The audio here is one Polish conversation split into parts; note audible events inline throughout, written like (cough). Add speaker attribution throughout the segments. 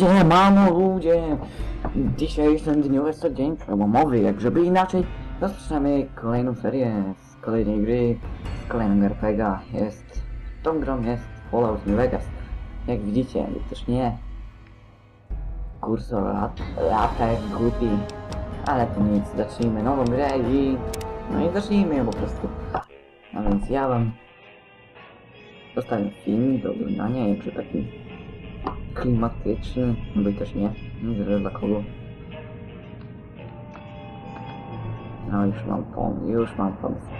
Speaker 1: Siemano ludzie! W dzisiejszym dniu jest to dzień przełomowy, jak żeby inaczej rozpoczynamy kolejną serię z kolejnej gry, z kolejnego RPGa. Jest... Tą grą jest Fallout New Vegas. Jak widzicie, lub też nie. Kursor lat, lata głupi. Ale to nic, zacznijmy nową grę i... No i zacznijmy ją po prostu. A więc ja wam... Zostawiam film do oglądania, jakże taki klimatyczny, by też nie, nie zależy dla kogo. No już mam pomysł, już mam pomysł.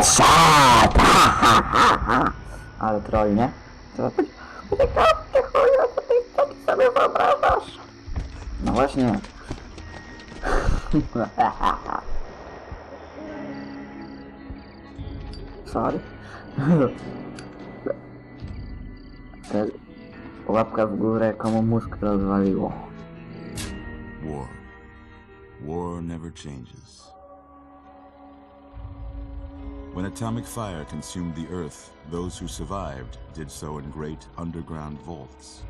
Speaker 1: Headshot! Ha, ha, ha, ha. Ale troll, nie? Trzeba powiedzieć, ty chuja, co ty tak sobie wyobrażasz? No właśnie. Sorry. Te- Łapka w górę, komu mózg rozwaliło.
Speaker 2: War. War never changes. When atomic fire consumed the Earth, those who survived did so in great underground vaults.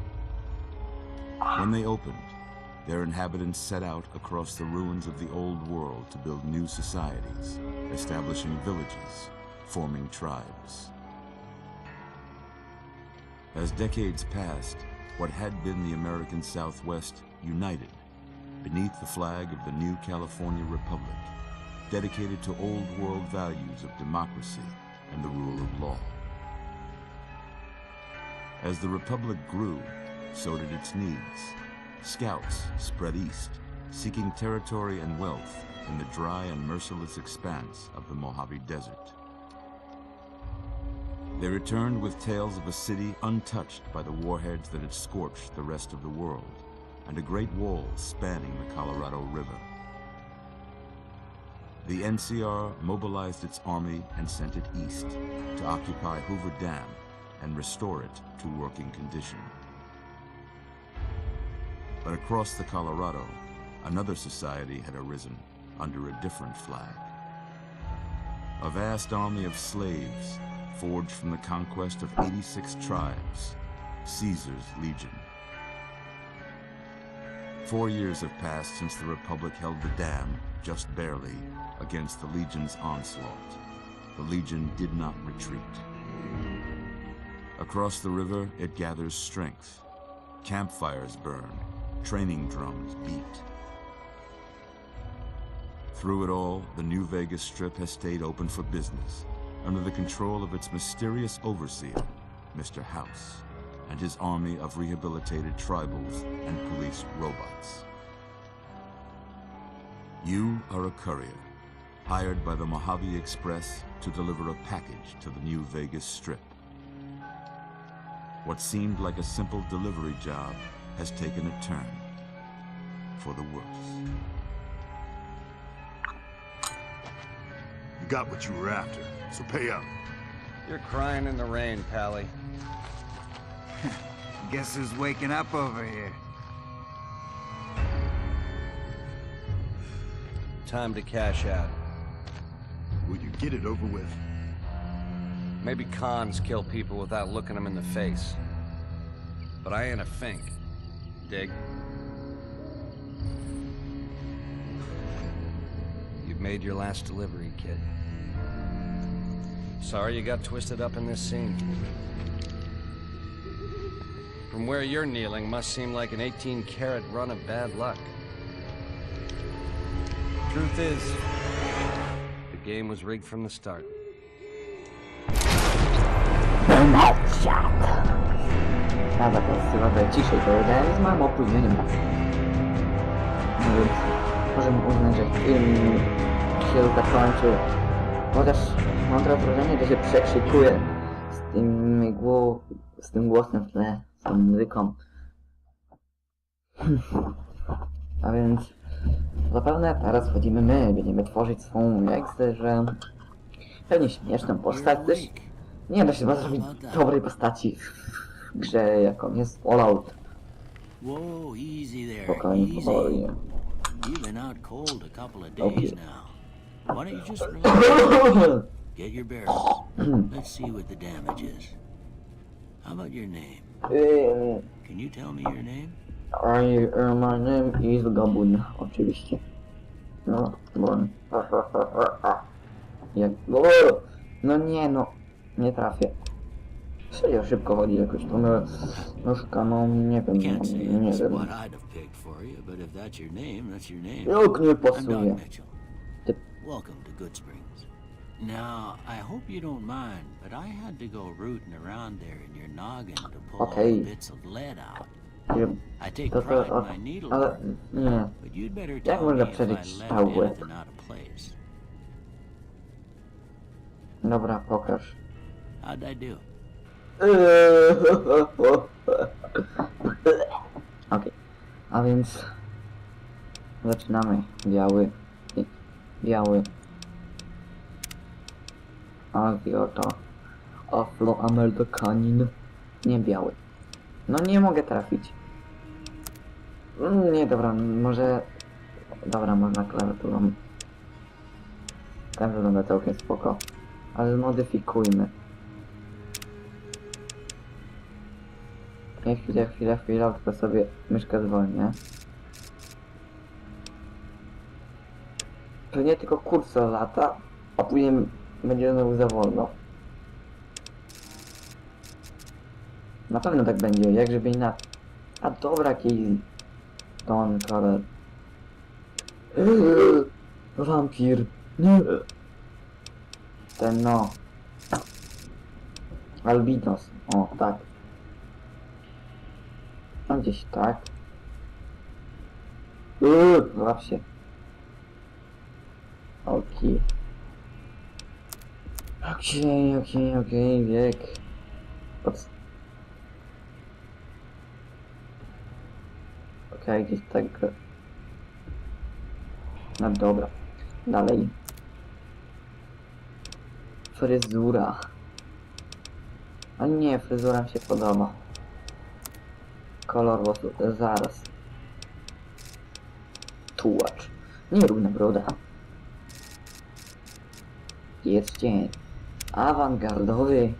Speaker 2: When they opened, their inhabitants set out across the ruins of the old world to build new societies, establishing villages, forming tribes. As decades passed, what had been the American Southwest united beneath the flag of the new California Republic, dedicated to old world values of democracy and the rule of law. As the Republic grew, so did its needs. Scouts spread east, seeking territory and wealth in the dry and merciless expanse of the Mojave Desert. They returned with tales of a city untouched by the warheads that had scorched the rest of the world, and a great wall spanning the Colorado River. The NCR mobilized its army and sent it east to occupy Hoover Dam and restore it to working condition. But across the Colorado, another society had arisen under a different flag. A vast army of slaves forged from the conquest of 86 tribes, Caesar's Legion. Four years have passed since the Republic held the dam, just barely, against the Legion's onslaught. The Legion did not retreat. Across the river, it gathers strength. Campfires burn, training drums beat. Through it all, the New Vegas Strip has stayed open for business, under the control of its mysterious overseer, Mr. House, and his army of rehabilitated tribals and police robots. You are a courier, hired by the Mojave Express to deliver a package to the New Vegas Strip. What seemed like a simple delivery job has taken a turn for the worse.
Speaker 3: You got what you were after, so pay up.
Speaker 4: You're crying in the rain, Pally. (laughs)
Speaker 5: Guess who's waking up over here?
Speaker 4: Time to cash out.
Speaker 3: Will you get it over with?
Speaker 4: Maybe cons kill people without looking them in the face. But I ain't a fink. Dig? You've made your last delivery, kid. Sorry you got twisted up in this scene. From where you're kneeling must seem like an 18 karat run of bad luck. Truth is, the game was rigged from the start.
Speaker 1: Headshot! Ja zakazywa, że ciszej to wydałem z małym opóźnieniem. No Więc możemy uznać, że film się zakończył. Chociaż mam teraz wrażenie, że się przekrzykuje z tym, głos, z tym głosem w tle, z tą muzyką. A więc zapewne teraz wchodzimy my, będziemy tworzyć swą, jak że pewnie śmieszną postać też. Nie da się chyba zrobić dobrej postaci w grze, jaką jest Fallout. Spokojnie,
Speaker 6: of
Speaker 1: Okay.
Speaker 6: Get your bearings. Let's see what the damage is. How about your name?
Speaker 1: Ym,
Speaker 6: Can you tell me your name?
Speaker 1: I, my name is Gabun, oczywiście. No, bon. Jak... O, no nie no, nie trafię. Serio szybko chodzi jakoś, to my... Nóżka, no nie wiem,
Speaker 6: say
Speaker 1: no, nie wiem. Jak nie pasuje. Ty-.
Speaker 6: Now, I hope you don't mind, but I had to go rooting around there in your noggin to pull all
Speaker 1: Okay.
Speaker 6: the bits of lead out. Take
Speaker 1: To to, o, ale nie. Jak można przeżyć łeb?
Speaker 6: place.
Speaker 1: Dobra, pokaż.
Speaker 6: How'd I do? (laughs)
Speaker 1: Okej, a więc zaczynamy. Biały, biały. A oto afroamerykanin. Nie biały. No nie mogę trafić. Mm, Nie, dobra, może... Dobra, można klawiaturą. Tak wygląda całkiem spoko. Ale zmodyfikujmy. Nie, chwilę, chwilę, chwilę, tylko sobie myszkę zwolnię. Pewnie tylko kursor lata, a później będzie znowu za wolno. Na pewno tak będzie, jak inaczej. A dobra, jakiś ton color. Eee, Wampir. Nie. Ten no. Albinos. O, tak. Tam gdzieś tak. Uuu, złap się. Okej. Okej, okej, okej, wiek. Pod... Okej, gdzieś tak. No dobra. Dalej. Fryzura. A nie, fryzura mi się podoba. Kolor włosów, zaraz. Tułacz. Nierówna broda. Jest dzień. Awangardowy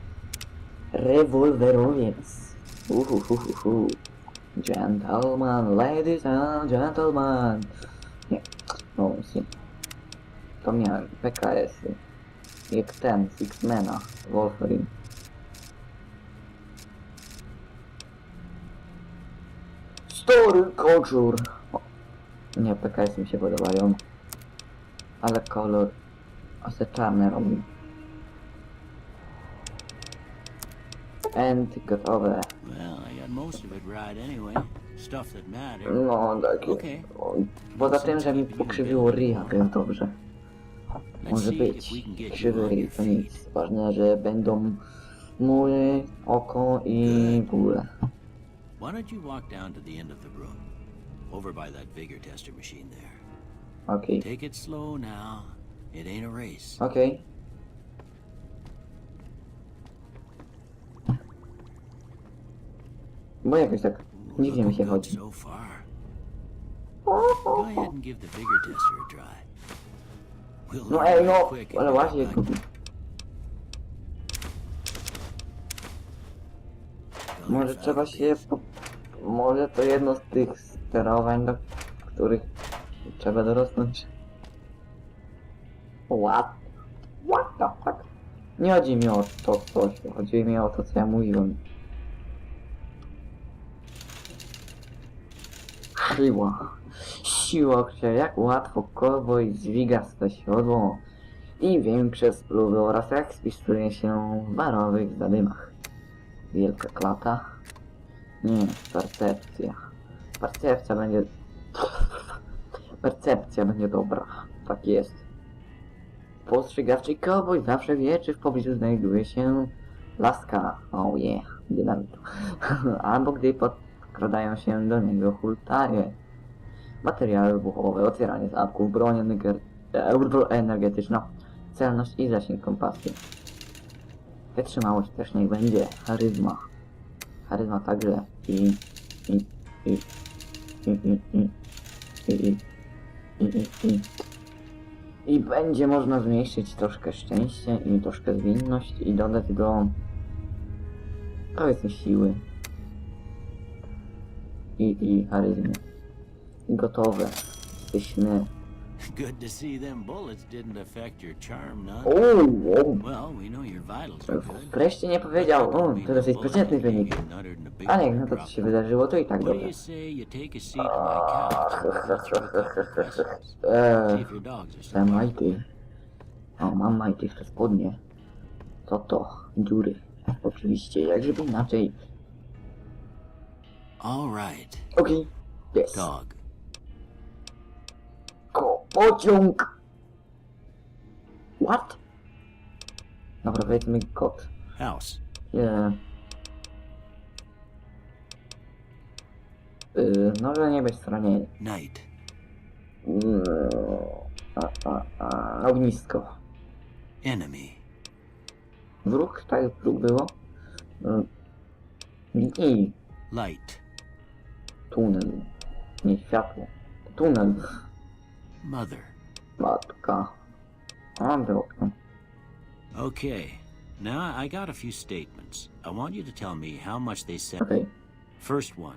Speaker 1: rewolwerowiec. Uhuhuhuhu. Gentleman, ladies and gentlemen. Nie, no nie. To miałem PKS. -y. Jak ten z X-Mena, Wolverine. Story Culture. Nie, PKS mi się podobają. Ale kolor... A czarne robi. And gotowe.
Speaker 6: Most of it right anyway. Stuff that mattered.
Speaker 1: No, takie. O, Poza tym, że mi pokrzywiło ryja, jest dobrze. Może być. Krzywy ryj, to nic. Ważne, że będą mury, oko i góle.
Speaker 6: Why don't you walk down to the end of the room? Over by that vigor tester machine there.
Speaker 1: Okej.
Speaker 6: Take it slow now. It ain't a race.
Speaker 1: Okej. Bo jakoś tak dziwnie mi się chodzi. No ej, no, ale właśnie, może trzeba się... Po... Może to jedno z tych sterowań, do których trzeba dorosnąć. What? What the fuck? Nie chodzi mi o to coś, chodzi mi o to, co ja mówiłem. Siła. Siła, która jak łatwo cowboy dźwiga swe siodło i większe spluwy oraz jak spisuje się w barowych zadymach. Wielka klata. Nie, percepcja. Percepcja będzie... (laughs) Percepcja będzie dobra. Tak jest. Postrzegawczy cowboy zawsze wie, czy w pobliżu znajduje się laska. Oh yeah, dynamitu. (laughs) Albo gdy podkradają się do niego hultaje. Materiały wybuchowe, otwieranie zamków, broń ener- e, energetyczna, celność i zasięg kompasu. Wytrzymałość też niech będzie. Charyzma. Charyzma także i... i... i... i... i... i... i... i... i... I będzie można zmniejszyć troszkę szczęście i troszkę zwinność i dodać do powiedzmy siły i, i charyzmy. I gotowe. Pyszne.
Speaker 6: Good to see them bullets didn't affect your charm none. Well, we know your vitals are good.
Speaker 1: wreszcie nie powiedział, o, to dosyć przeciętny wynik. Ale jak na to co się wydarzyło, to i tak
Speaker 6: What do
Speaker 1: dobrze.
Speaker 6: you say you take a seat in my couch and go through a couple questions? See
Speaker 1: Eee,
Speaker 6: if your dogs are
Speaker 1: te
Speaker 6: still
Speaker 1: majty. O, mam majty w te spodnie. Co to? Dziury. Oczywiście, jak żeby inaczej.
Speaker 6: All right,
Speaker 1: Okej, jest.
Speaker 6: dog.
Speaker 1: Ko, pociąg! What? Dobra, powiedzmy kot.
Speaker 6: House.
Speaker 1: Nie. Yy, no, że nie być stronie.
Speaker 6: Night.
Speaker 1: Yy, a, a, a, ognisko.
Speaker 6: Enemy.
Speaker 1: Wróg, tak jak wróg było. Yy, I
Speaker 6: Light.
Speaker 1: Tunel. Nie światło. Tunel.
Speaker 6: Mother.
Speaker 1: Matka. A, wrotka.
Speaker 6: Okay. Now I got a few statements. I want you to tell me how much they said.
Speaker 1: Okej.
Speaker 6: First one.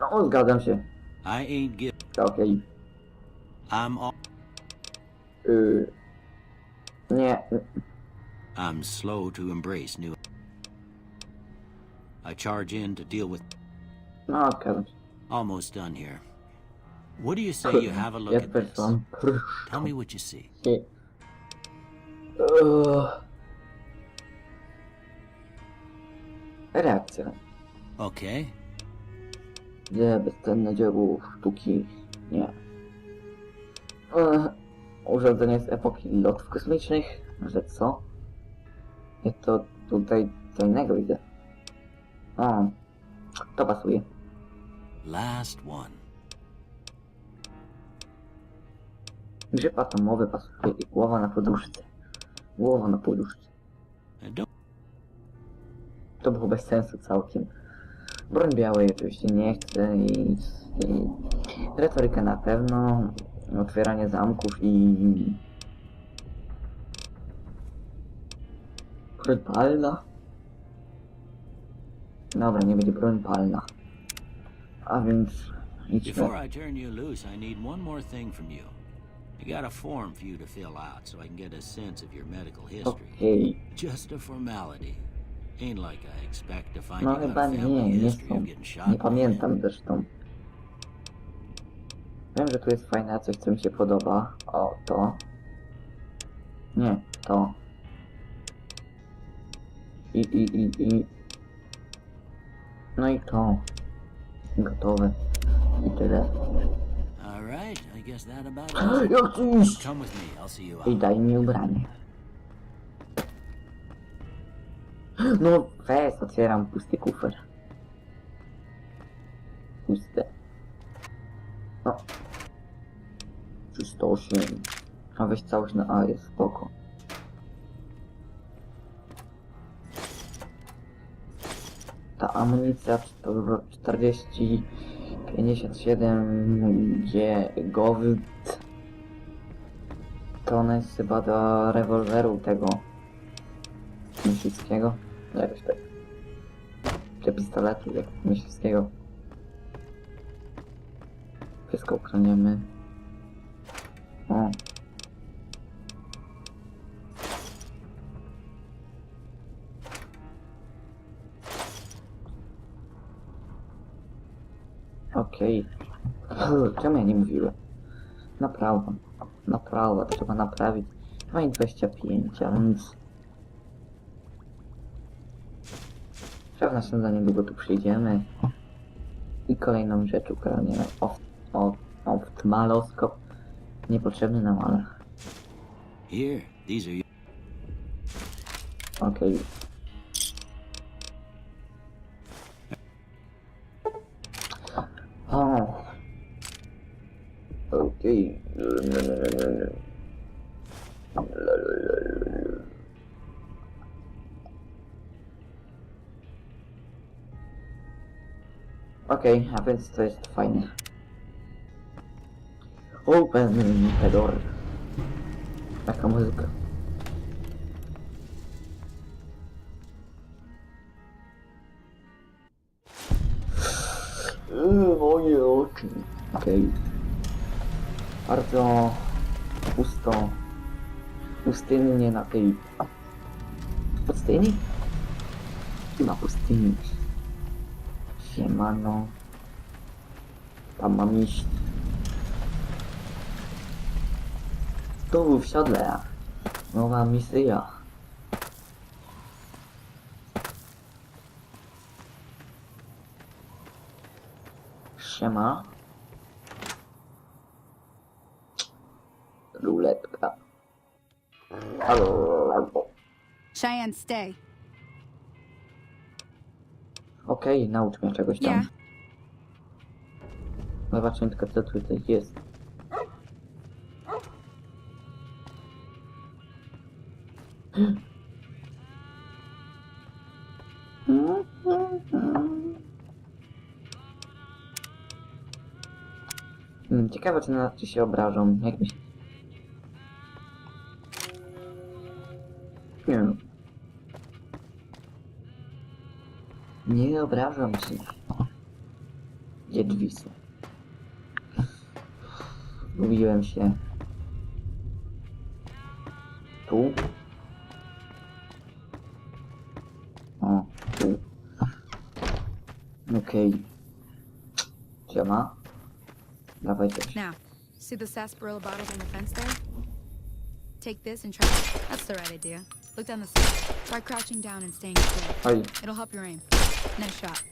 Speaker 1: No, zgadzam się.
Speaker 6: I ain't give.
Speaker 1: Okej.
Speaker 6: I'm all.
Speaker 1: Yy, nie.
Speaker 6: I'm slow to embrace new. I charge in to deal with.
Speaker 1: No, się.
Speaker 6: Almost done here. What do you say you have a look at this? Tell me what you see.
Speaker 1: Reakcja.
Speaker 6: Okay.
Speaker 1: Nie, bezcenne dzieło sztuki. Nie. Eee, urządzenie z epoki lotów kosmicznych. Że co? Ja to tutaj co innego widzę. O, to pasuje.
Speaker 6: Last one.
Speaker 1: Grzyb atomowy pasuje i głowa na poduszce. Głowa na poduszce. To było bez sensu całkiem. Broń białej oczywiście nie chcę i, i retoryka na pewno, otwieranie zamków i broń palna. Dobra, nie będzie broń palna. A więc idźmy.
Speaker 6: Before I turn you loose, I need one more thing from you. I got a form for you to fill out so I can get a sense of your medical history.
Speaker 1: Okej.
Speaker 6: Just a formality. Ain't like I expect to find
Speaker 1: No
Speaker 6: you got
Speaker 1: chyba
Speaker 6: a
Speaker 1: nie,
Speaker 6: family
Speaker 1: nie
Speaker 6: history
Speaker 1: są.
Speaker 6: of getting shot.
Speaker 1: Nie
Speaker 6: in the head.
Speaker 1: pamiętam zresztą. Wiem, że tu jest fajne coś, co mi się podoba. O, to. Nie, to. I, i, i, i. No i to. Gotowe. I tyle. (gasps) Jak tu iść? I daj mi ubranie. No weź, otwieram pusty kufer. Puste. No. 308. A weź całość na A jest spoko. Amunicja to 40 57 G gold to ona jest chyba do rewolweru tego myśliwskiego. Jakoś tak. Czy pistoletu jak myśliwskiego. Wszystko ukroniemy. O. Okej. (clears throat) Czemu ja nie mówiłem? Naprawa. Naprawa, trzeba naprawić. No i 25, a więc... Pewnie się za niedługo tu przyjdziemy. I kolejną rzecz ukradniemy. Oft, oft, oftmaloskop. Niepotrzebny nam, ale okej. O. Okej, a więc to jest fajne. Open the door. Taka muzyka. Moje oczy. Okej. Bardzo pusto. Pustynnie na tej... Pustyni? Chyba pustyni. Siemano. Tam mam iść. Tu w siodle. Nowa misja. Siema. Ruletka. Halo.
Speaker 7: Cheyenne, stay.
Speaker 1: Okej, naucz mnie czegoś tam.
Speaker 7: Yeah.
Speaker 1: Zobaczymy tylko co tutaj jest. Hmm, ciekawe czy, na, czy się obrażą. Jak myślisz? Nie obrażam drzwi są? Mówiłem się. Tu? O, tu. Okej. Siema. Dawaj też.
Speaker 7: Now, see the sarsaparilla bottles on the fence there? Take this and try. That's the right idea. Look down the side. Try crouching down and staying still. It'll help your aim. Nice shot.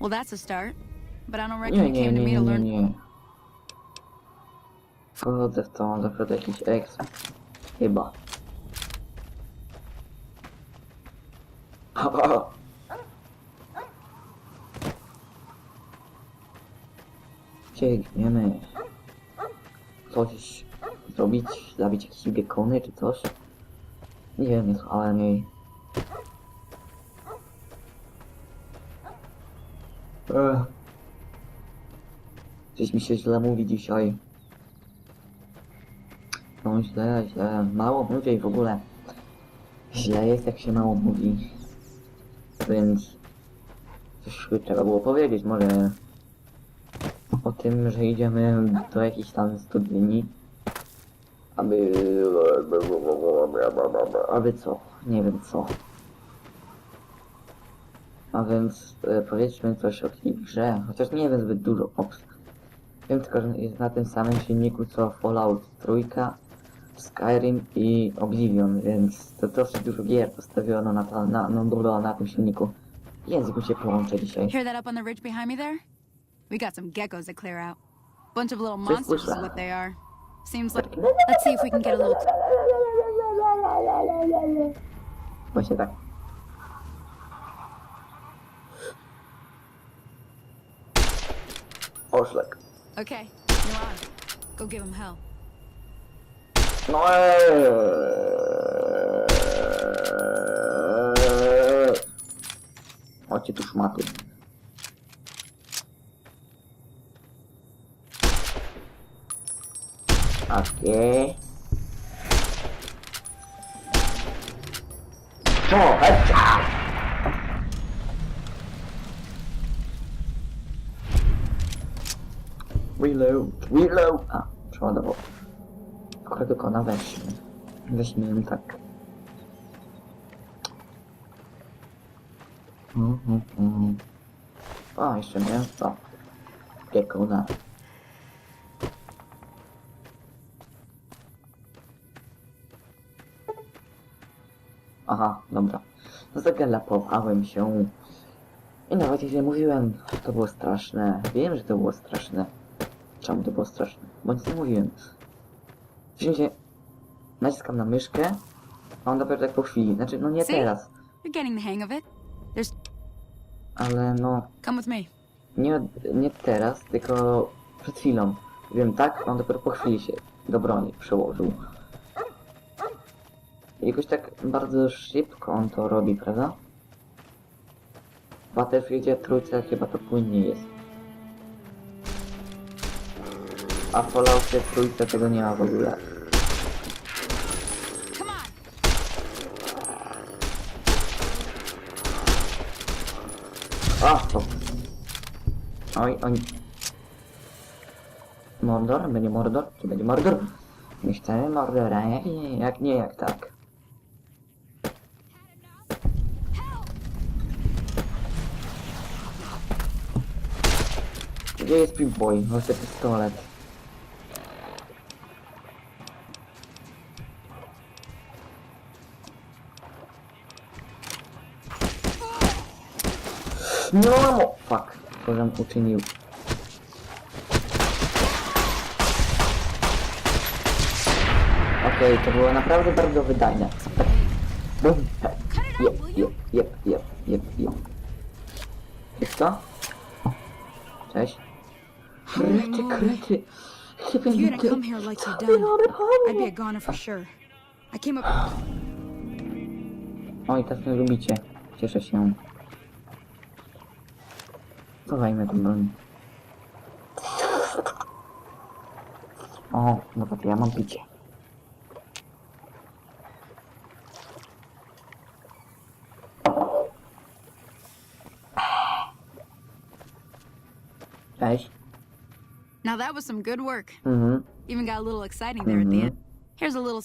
Speaker 7: Well, that's a start. But I don't reckon
Speaker 1: Nie,
Speaker 7: you
Speaker 1: nie,
Speaker 7: came to
Speaker 1: nie,
Speaker 7: me
Speaker 1: nie,
Speaker 7: to
Speaker 1: nie,
Speaker 7: learn.
Speaker 1: nie. Wchodzę w to, zawsze jakiś eks. Chyba. Ciekniemy. Coś zrobić, zabić jakieś biekony czy coś. Nie wiem, ale nie. Ech. Coś mi się źle mówi dzisiaj. No źle, źle. Mało mówię i w ogóle. Źle jest jak się mało mówi. Więc coś trzeba było powiedzieć. Może o tym, że idziemy do jakiejś tam studni. Aby... Aby co? Nie wiem co. A więc e, powiedzmy coś o tej grze, chociaż nie wiem zbyt dużo o Wiem tylko, że jest na tym samym silniku co Fallout trójka, Skyrim i Oblivion, więc to dosyć dużo gier postawiono na, to, na, no, było na tym silniku. Język mi się połączy dzisiaj.
Speaker 7: Hear that up on the ridge behind me there? We got some geckos to clear out. Bunch of little monsters is what they are. Seems like. Let's see if we can get a little.
Speaker 1: Właśnie tak. Oszlek.
Speaker 7: Okay, you're on. Go give him hell.
Speaker 1: No eee. Chodźcie tu szmaty. Okej. Co? Hecia! Reload, reload! A, przeładował. Którego kona weźmy. Weźmy tak. Mhm, mhm. O, jeszcze mięso. Piekuna. Aha, dobra. Zagalapowałem się. I nawet jeśli mówiłem, to było straszne. Wiem, że to było straszne. Czemu to było straszne? Bo nic nie mówiłem. W sensie, naciskam na myszkę, a on dopiero tak po chwili. Znaczy, no nie
Speaker 7: See?
Speaker 1: teraz,
Speaker 7: You're getting the hang of it. There's.
Speaker 1: ale no,
Speaker 7: Come with me.
Speaker 1: nie, nie teraz, tylko przed chwilą. Wiem tak, a on dopiero po chwili się do broni przełożył. Jakoś tak bardzo szybko on to robi, prawda? W Battlefieldzie trójce chyba to płynnie jest. A w Falloutie trójce tego nie ma w ogóle. A, to. Oj, oni. Mordor? Będzie Mordor? Czy będzie Mordor? Nie chcemy Mordora, jak nie, jak nie, jak tak. Gdzie jest Pip-Boy? Właśnie pistolet. No, fuck. Co żem uczynił? Okej, to było naprawdę bardzo wydajne. Bum. Jep, jep, jep, jep, jep, jep. Wiesz co? Cześć. Kryty, kryty.
Speaker 7: If you hadn't come here like you've done, I'd be a goner for sure. I came up.
Speaker 1: Oj, tak mnie lubicie. Cieszę się. Chowajmy tą broń. O, no to ja mam picie. Cześć.
Speaker 7: Now that was some good work.
Speaker 1: Mhm.
Speaker 7: Even got a little exciting there at the
Speaker 1: Mhm.
Speaker 7: end. Here's a little.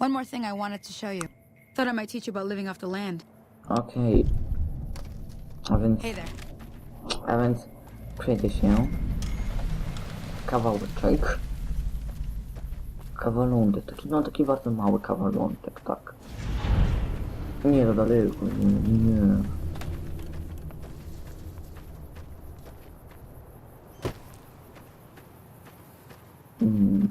Speaker 7: One more thing I wanted to show you. Thought I might teach you about living off the land.
Speaker 1: Okej. A więc,
Speaker 7: Hey there.
Speaker 1: A więc przejdzie się kawałeczek kawalątek, taki, no taki bardzo mały kawalątek, tak. Nie, to daleko, nie, nie. Mm.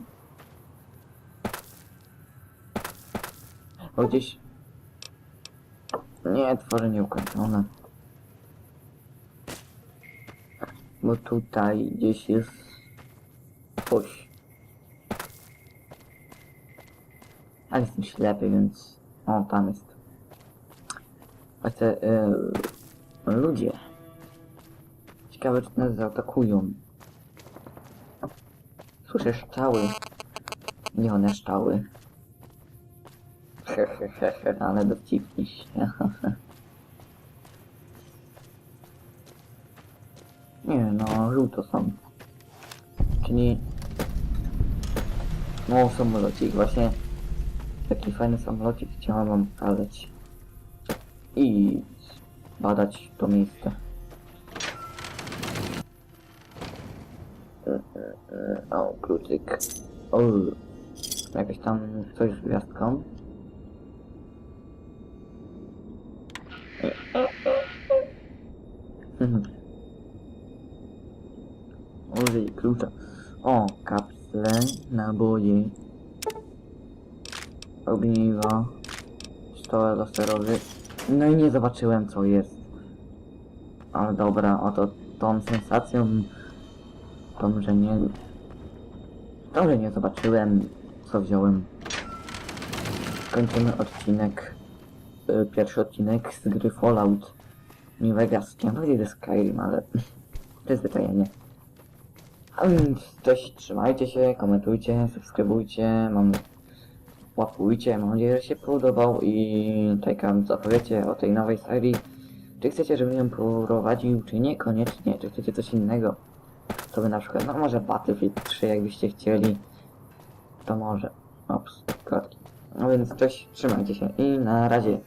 Speaker 1: O, gdzieś... Nie, tworzenie ukończone. Bo tutaj gdzieś jest coś. Ale jestem ślepy, więc... O, tam jest. Chcę... Yy, ludzie. Ciekawe, czy nas zaatakują. Słyszę szczały. Nie one szczały. (laughs) Hehehe, ale dowcipni się. (laughs) Nie no, żółto są. Czyli... No, samolocik, właśnie. Taki fajny samolocik chciałem wam pokazać. I badać to miejsce. E, e, e, O, kluczyk. O, jakieś tam coś z gwiazdką. Klucza. O, kapsle, naboje, ogniwa, stołek laserowy. No i nie zobaczyłem co jest. Ale dobra, oto tą sensacją, tą, że nie... Tą, że nie zobaczyłem, co wziąłem. Kończymy odcinek, y, pierwszy odcinek z gry Fallout New Vegas. Chciałem powiedzieć Skyrim, ale (laughs) przyzwyczajenie. A więc cześć, trzymajcie się, komentujcie, subskrybujcie, mam łapujcie, mam nadzieję, że się podobał i czekam co powiecie o tej nowej serii. Czy chcecie, żebym ją prowadził, czy nie, koniecznie, czy chcecie coś innego. To by na przykład, no może Battlefield 3 jakbyście chcieli, to może. Ops, kotki. No więc cześć, trzymajcie się i na razie.